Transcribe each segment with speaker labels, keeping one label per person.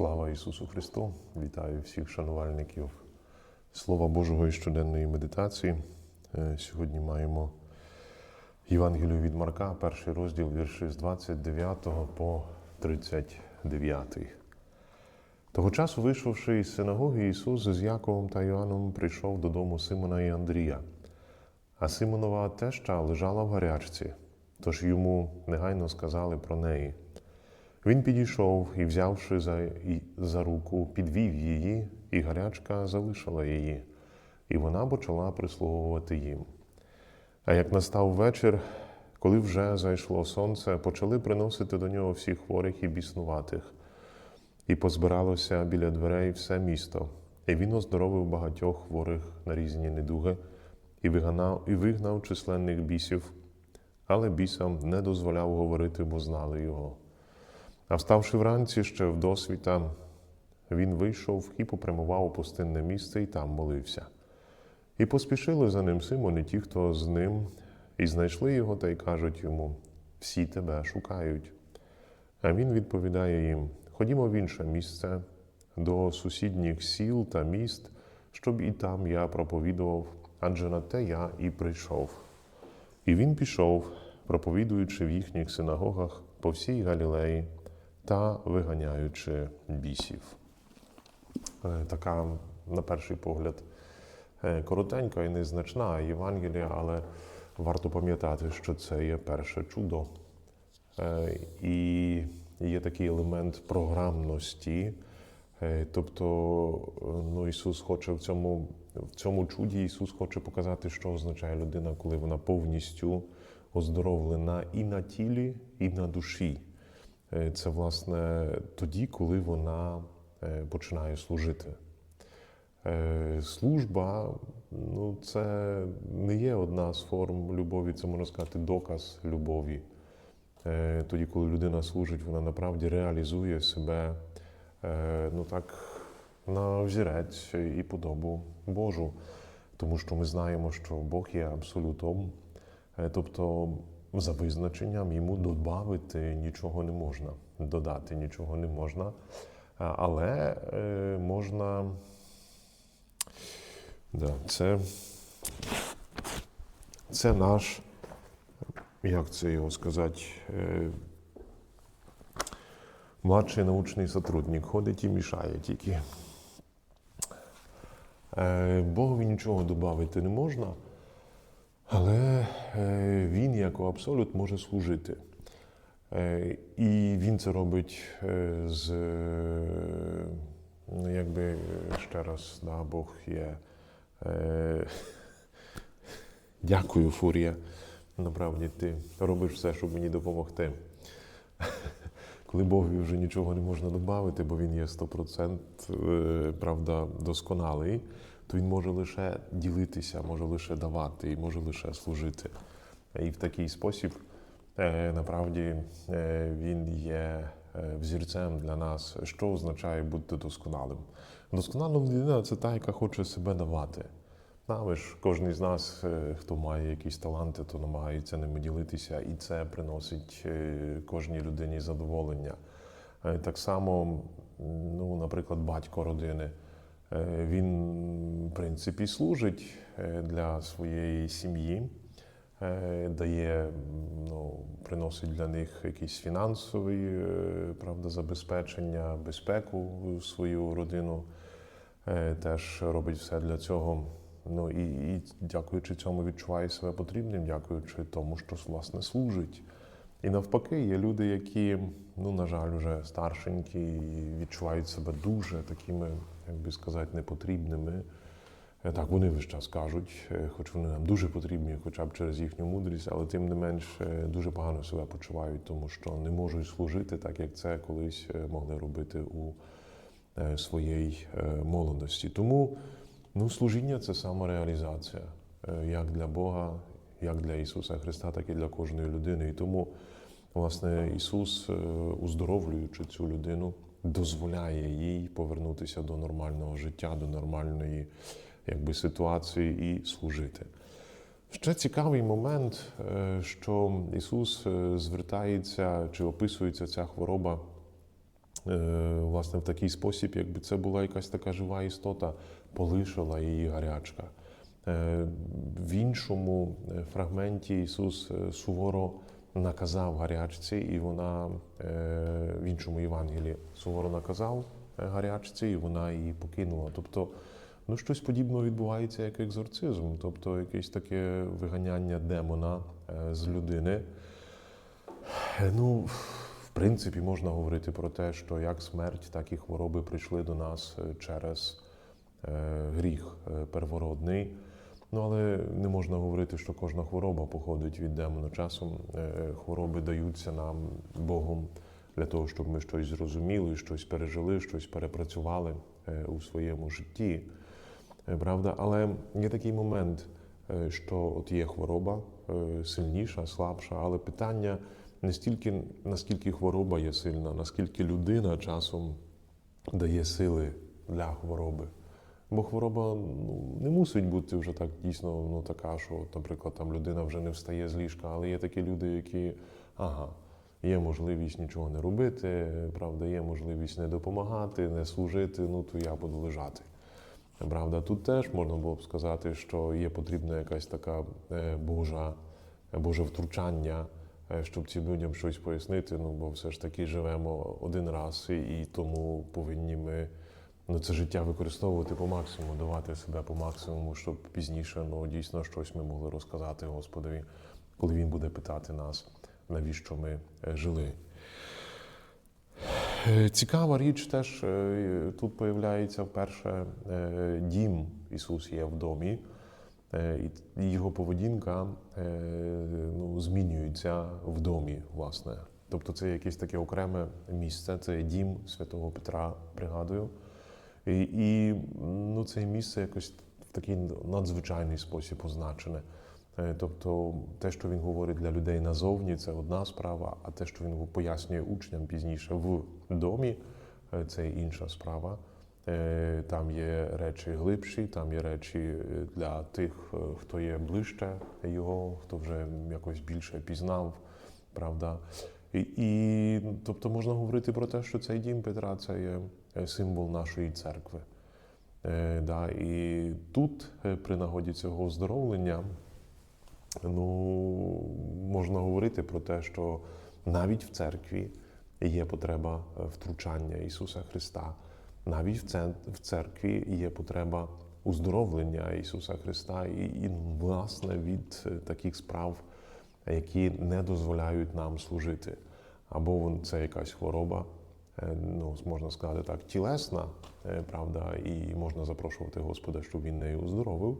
Speaker 1: Слава Ісусу Христу! Вітаю всіх шанувальників Слова Божого і щоденної медитації. Е, Сьогодні маємо Євангелію від Марка, перший розділ вірші з 29 по 39. Того часу, вийшовши із синагоги, Ісус з Яковом та Йоанном прийшов додому Симона і Андрія. А Симонова теща лежала в гарячці, тож йому негайно сказали про неї. Він підійшов і, взявши за, і, за руку, підвів її, і гарячка залишила її, і вона почала прислуговувати їм. А як настав вечір, коли вже зайшло сонце, почали приносити до нього всіх хворих і біснуватих, і позбиралося біля дверей все місто, і він оздоровив багатьох хворих на різні недуги, і вигнав, і вигнав численних бісів, але бісам не дозволяв говорити, бо знали його. А вставши вранці ще в досвіта, він вийшов і попрямував у пустинне місце і там молився. І поспішили за ним Симон і ті, хто з ним, і знайшли його та й кажуть йому: всі тебе шукають. А він відповідає їм: Ходімо в інше місце, до сусідніх сіл та міст, щоб і там я проповідував, адже на те я і прийшов. І він пішов, проповідуючи в їхніх синагогах по всій Галілеї та виганяючи бісів. Е, Така, на перший погляд, е, коротенька і незначна Євангелія, але варто пам'ятати, що це є перше чудо. Е, І є такий елемент програмності. Тобто ну, Ісус хоче в цьому, в цьому чуді Ісус хоче показати, що означає людина, коли вона повністю оздоровлена і на тілі, і на душі. Е, Це власне тоді, коли вона е, починає служити. Е, Служба ну, це не є одна з форм любові, це можна сказати доказ любові. Тоді, коли людина служить, вона направді реалізує себе ну так, на взірець і подобу Божу. Тому що ми знаємо, що Бог є абсолютом, тобто за визначенням йому додати нічого не можна, додати нічого не можна, але е, можна. Да, це, це наш, як це його сказати, е, младший научний сотрудник ходить і мішає тільки. Е, Богові нічого додати не можна, але е, він, як абсолют, може служити. Е, І він це робить е, з, ну, якби ще раз, да, Бог є. Дякую, Фурія. Направді ти робиш все, щоб мені допомогти. Коли Богові вже нічого не можна додати, бо він є 100% е, правда, досконалий, то він може лише ділитися, може лише давати і може лише служити. І в такий спосіб, е, направді, е, він є е, взірцем для нас, що означає бути досконалим. Досконала людина це та, яка хоче себе давати. Да, ви ж кожен з нас, хто має якісь таланти, то намагається ними ділитися, і це приносить кожній людині задоволення. Так само, ну, наприклад, батько родини. Е, Він, в принципі, служить е, для своєї сім'ї, е, дає, ну, приносить для них якісь фінансові правда, забезпечення, безпеку в свою родину. Теж робить все для цього. Ну і, і дякуючи цьому, відчуває себе потрібним, дякуючи тому, що власне служить. І навпаки, є люди, які, ну, на жаль, вже старшенькі, і відчувають себе дуже такими, як би сказати, непотрібними. Е, Так, вони весь час кажуть, е, хоч вони нам дуже потрібні, хоча б через їхню мудрість, але тим не менш е, дуже погано себе почувають, тому що не можуть служити так, як це колись могли робити у своїй молодості. Тому ну, служіння це самореалізація як для Бога, як для Ісуса Христа, так і для кожної людини. І тому, власне, Ісус, е, уздоровлюючи цю людину, дозволяє їй повернутися до нормального життя, до нормальної якби, ситуації і служити. Ще цікавий момент, е, що Ісус е, звертається чи описується ця хвороба власне в такий спосіб, якби це була якась така жива істота, полишила її гарячка. В іншому фрагменті Ісус суворо наказав гарячці, і вона е, в іншому Євангелії суворо наказав е, гарячці, і вона її покинула. Тобто, ну щось подібне відбувається як екзорцизм, тобто якесь таке виганяння демона е, з людини. Ну, в принципі, можна говорити про те, що як смерть, так і хвороби прийшли до нас через гріх первородний. Ну, але не можна говорити, що кожна хвороба походить від демона. Часом е, хвороби даються нам Богом для того, щоб ми щось зрозуміли, щось пережили, щось перепрацювали е, у своєму житті. Е, Правда, але є такий момент, що от є хвороба сильніша, слабша, але питання не стільки наскільки хвороба є сильна, наскільки людина часом дає сили для хвороби. Бо хвороба ну, не мусить бути вже так дійсно ну, така, що, наприклад, там людина вже не встає з ліжка, але є такі люди, які ага, є можливість нічого не робити, правда, є можливість не допомагати, не служити, ну то я буду лежати. Правда, тут теж можна було б сказати, що є потрібна якась така е, Божа, Боже втручання, е, щоб цим людям щось пояснити. Ну, бо все ж таки живемо один раз, і, і тому повинні ми ну, це життя використовувати по максимуму, давати себе по максимуму, щоб пізніше ну, дійсно щось ми могли розказати Господові, коли він буде питати нас, навіщо ми е, жили. Е, Цікава річ теж е, тут появляється вперше дім Ісус є в домі, і його поведінка ну, змінюється в домі, власне. Тобто це якесь таке окреме місце, це дім святого Петра, пригадую. І, і ну, це місце якось в такий надзвичайний спосіб означене. Е, Тобто те, що він говорить для людей назовні, це одна справа, а те, що він пояснює учням пізніше в домі, е, це інша справа. Е, Там є речі глибші, там є речі для тих, хто є ближче його, хто вже якось більше пізнав, правда. І, тобто можна говорити про те, що цей дім Петра це є е, символ нашої церкви. Е, да, і тут, е, при нагоді цього оздоровлення, ну, можна говорити про те, що навіть в церкві є потреба е, втручання Ісуса Христа. Навіть в церкві є потреба уздоровлення Ісуса Христа і, і власне, від таких справ, які не дозволяють нам служити. Або це якась хвороба, е, ну, можна сказати так, тілесна, е, правда, і можна запрошувати Господа, щоб він нею оздоровив.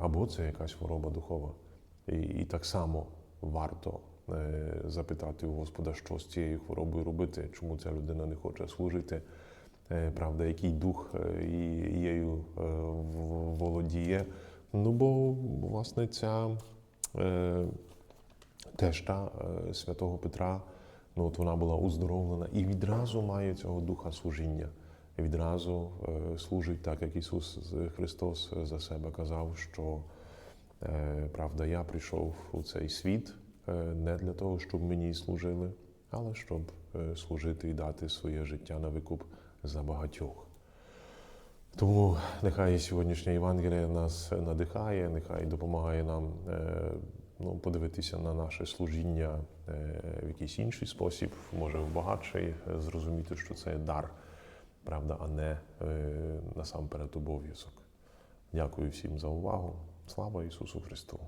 Speaker 1: Або це якась хвороба духова. І, і так само варто е, запитати у Господа, що з цією хворобою робити, чому ця людина не хоче служити, е, правда, який дух е, її е, володіє. Ну, бо, власне, ця е, теща е, святого Петра, ну, от вона була уздоровлена і відразу має цього духа служіння. Відразу е, служить так, як Ісус Христос за себе казав, що е, правда, я прийшов у цей світ е, не для того, щоб мені служили, але щоб е, служити і дати своє життя на викуп за багатьох. Тому нехай сьогоднішня Євангелія нас надихає, нехай допомагає нам е, ну, подивитися на наше служіння е, в якийсь інший спосіб, може в багатший, е, зрозуміти, що це дар, правда, а не е, насамперед обов'язок. Дякую всім за увагу. Слава Ісусу Христу!